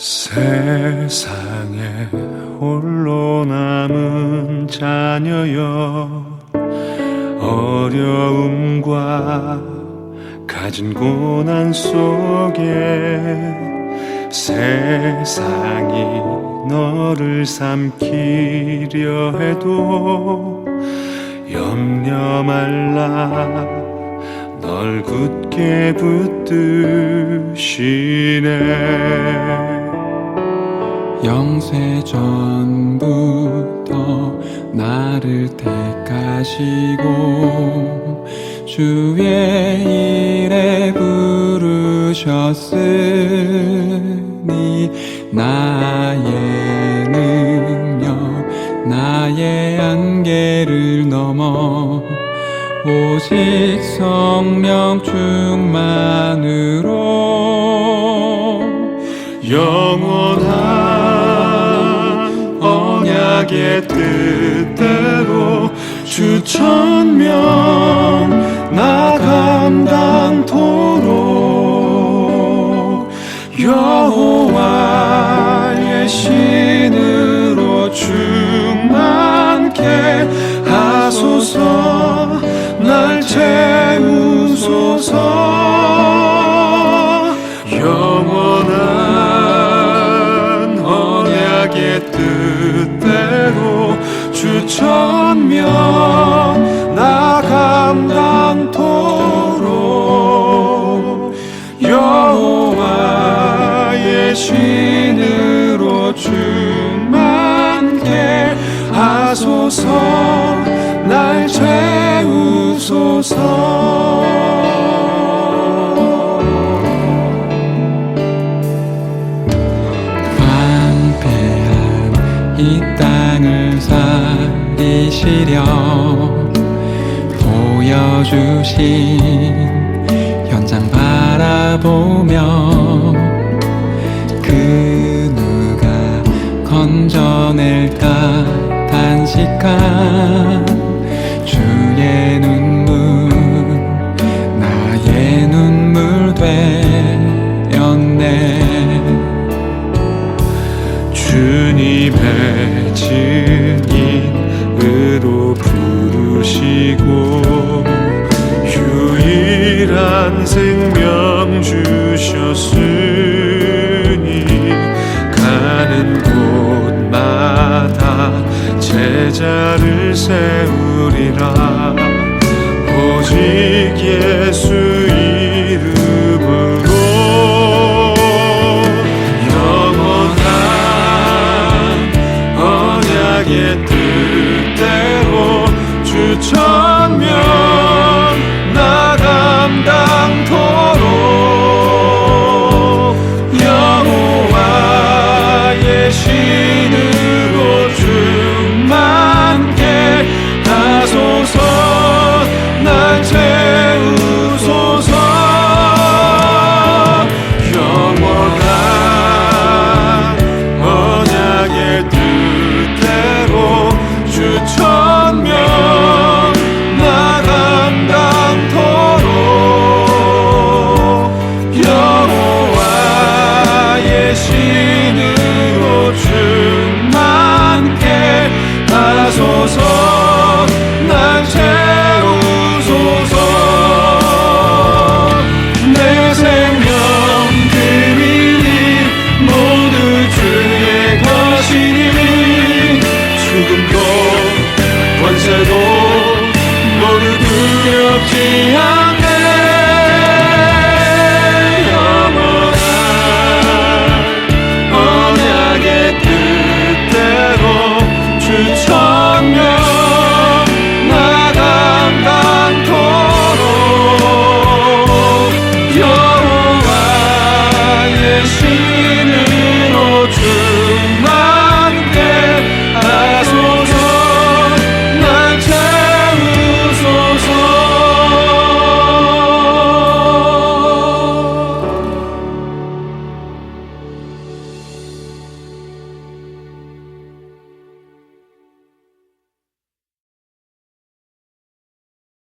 세상에 홀로 남은 자녀여 어려움과 가진 고난 속에 세상이 너를 삼키려 해도 염려 말라 널 굳게 붙드시네 영세 전부터 나를 택하시고 주의 일에 부르셨으니 나의 능력 나의 한계를 넘어 오직 성령 충만으로 영원한 언약의 뜻대로 주 천명 나 감당토록 여호와의 신으로 충만케 하소서 언약의 뜻대로 주천명 나 감당토록 여호와의 신으로 충만케 하소서 날 채우소서 이 땅을 살리시려 보여주신 현장 바라보며 그 누가 건져낼까 단식한 주의 눈 부르시고 유일한 생명 주셨으니 가는 곳마다 제자를 세우리라. 오직 예수